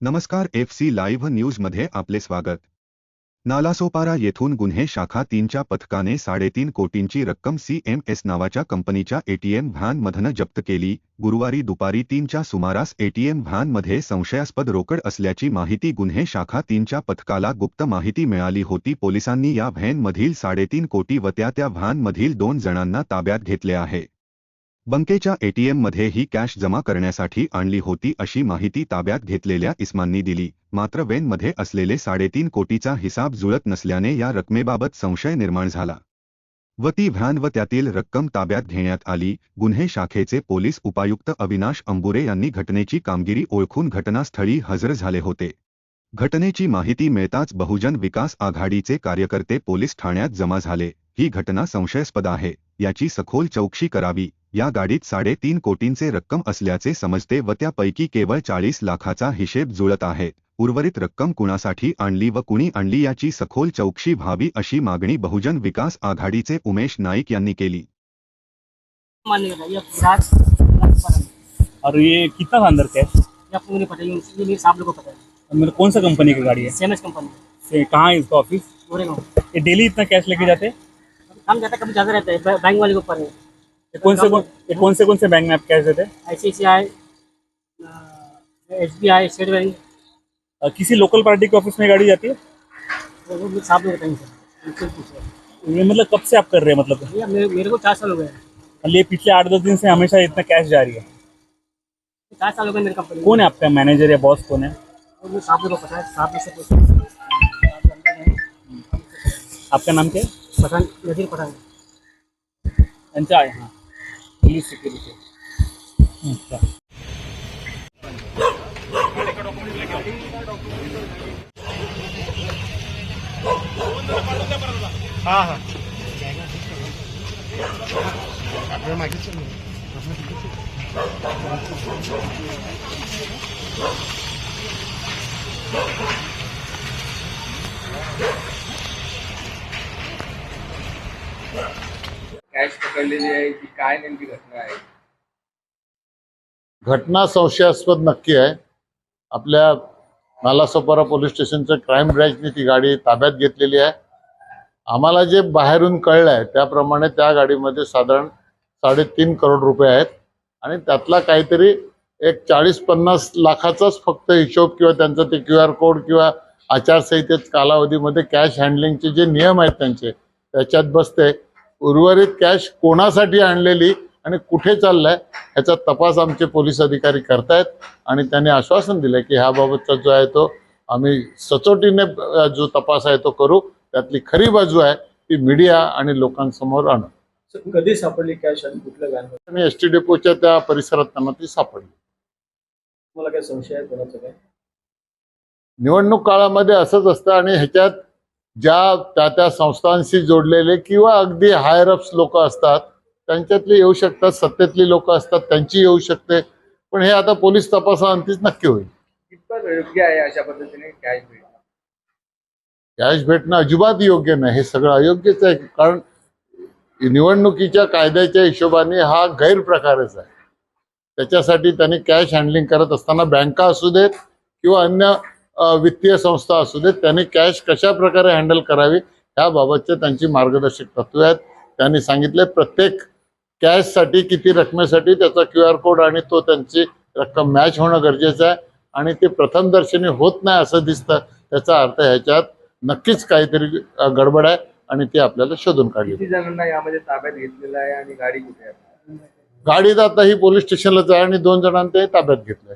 नमस्कार F C live न्यूजमध्ये आपले स्वागत. नालासोपारा येथून गुन्हे शाखा तीनच्या पथकाने साडेतीन कोटींची रक्कम सी एम एस नावाच्या कंपनीच्या एटीएम व्हॅनमधनं जप्त केली. गुरुवारी दुपारी तीनच्या सुमारास एटीएम व्हॅनमध्ये संशयास्पद रोकड असल्याची माहिती गुन्हे शाखा तीनच्या पथकाला गुप्त माहिती मिळाली होती. पोलिसांनी या व्हॅनमधील साडेतीन कोटी व त्या त्या व्हॅनमधील दोन जणांना ताब्यात घेतले आहे. बँकेच्या एटीएममध्ये ही कॅश जमा करण्यासाठी आणली होती अशी माहिती ताब्यात घेतलेल्या इस्मांनी दिली. मात्र वेनमध्ये असलेले साडेतीन कोटीचा हिसाब जुळत नसल्याने या रकमेबाबत संशय निर्माण झाला. व ती व्हॅन व त्यातील रक्कम ताब्यात घेण्यात आली. गुन्हे शाखेचे पोलीस उपायुक्त अविनाश अंबुरे यांनी घटनेची कामगिरी ओळखून घटनास्थळी हजर झाले होते. घटनेची माहिती मिळताच बहुजन विकास आघाडीचे कार्यकर्ते पोलीस ठाण्यात जमा झाले. ही घटना संशयास्पद आहे याची सखोल चौकशी करावी या गाडीत साडेतीन कोटींचे रक्कम असल्याचे समजते व त्यापैकी केवळ चाळीस लाखाचा हिशेब जुळत आहे. उर्वरित रक्कम कुणासाठी आणली व कुणी आणली याची सखोल चौकशी व्हावी अशी मागणी बहुजन विकास आघाडीचे उमेश नाईक यांनी केली. है। और ये कितना था अंदर कैश ये आपको नहीं पता ये ये मेरे साहब लोग को पता है मतलब कौन सा कंपनी की गाड़ी है सेमएस कंपनी. से कहाँ है इसका ऑफिस ये डेली इतना कैश लेके जाते? हम जाता कभी ज़्यादा रहता है. बैंक वाले के ऊपर है. कौन से कौन कौन से कौन से बैंक में आप कैश देते I C C I S B I state bank किसी लोकल पार्टी के ऑफ़िस में गाड़ी जाती है? साहब लोग बताएँगे ये मतलब कब से आप कर रहे हैं मतलब? मेरे, मेरे को चार साल हो गए मतलब ये पिछले आठ दस दिन से हमेशा इतना कैश जा रही है। चार साल हो गए मेरी कंपनी कौन है आपका मैनेजर या बॉस कौन है? साहब लोग पता है साहब से आपका नाम क्या है? पठान नजीर पठान। त्यांचा आहे हाँ। polícia que ele tem. Yeah. Cash पकडलेली आहे की काय नेमकी घटना आहे? घटना संशयास्पद नक्की आहे. आपल्या नालासोपारा पोलीस स्टेशनचं क्राईम ब्रँचने ती गाडी ताब्यात घेतलेली आहे. आम्हाला जे बाहेरून कळलं आहे त्याप्रमाणे त्या गाडीमध्ये साधारण साडेतीन करोड रुपये आहेत. आणि त्यातला काहीतरी एक चाळीस पन्नास लाखाचाच फक्त हिशोब किंवा त्यांचा ते क्यू आर कोड किंवा आचारसंहितेच कालावधीमध्ये कॅश हँडलिंगचे जे नियम आहेत त्यांचे त्याच्यात बसते. उर्वरित कॅश कोणासाठी आणलेली आणि कुठे चाललाय ह्याचा तपास आमचे पोलीस अधिकारी करतायत. आणि त्यांनी आश्वासन दिलंय की ह्याबाबतचा जो आहे तो आम्ही सचोटीने जो तपास आहे तो करू. त्यातली खरी बाजू आहे ती मीडिया आणि लोकांसमोर आणू. कधी सापडली कॅश आणि कुठल्या आणि एस टी डेपोच्या त्या परिसरात त्यांना ती सापडली. तुम्हाला काय संशय आहे कोणाचा काय निवडणूक काळामध्ये असंच असतं आणि ह्याच्यात ज्या त्या त्या संस्थांशी जोडलेले किंवा अगदी हायर अप्स लोक असतात त्यांच्यातली येऊ शकतात सत्तेतली लोक असतात त्यांची येऊ शकते. पण हे आता पोलीस तपासाअंतीच नक्की होईल. योग्य आहे अशा पद्धतीने कॅश भेटणं? कॅश भेटणं अजिबात योग्य नाही हे सगळं अयोग्यच आहे. कारण निवडणुकीच्या कायद्याच्या हिशोबाने हा गैरप्रकारच आहे. त्याच्यासाठी त्यांनी कॅश हँडलिंग करत असताना बँका असू देत किंवा अन्य वित्तीय संस्था असू देत त्यांनी कॅश कशा प्रकारे हँडल करावी ह्याबाबतचे त्यांची मार्गदर्शक तत्वे आहेत. त्यांनी सांगितले प्रत्येक कॅशसाठी किती रकमेसाठी त्याचा क्यू आर कोड आणि तो त्यांची रक्कम मॅच होणं गरजेचं आहे. आणि ते प्रथमदर्शनी होत नाही असं दिसतं त्याचा अर्थ ह्याच्यात नक्कीच काहीतरी गडबड आहे आणि ती आपल्याला शोधून काढली. जणांना यामध्ये ताब्यात घेतलेलं आहे आणि गाडी कुठे आहे? गाडीत आता ही पोलीस स्टेशनलाच आहे आणि दोन जणांना ते ताब्यात घेतलंय.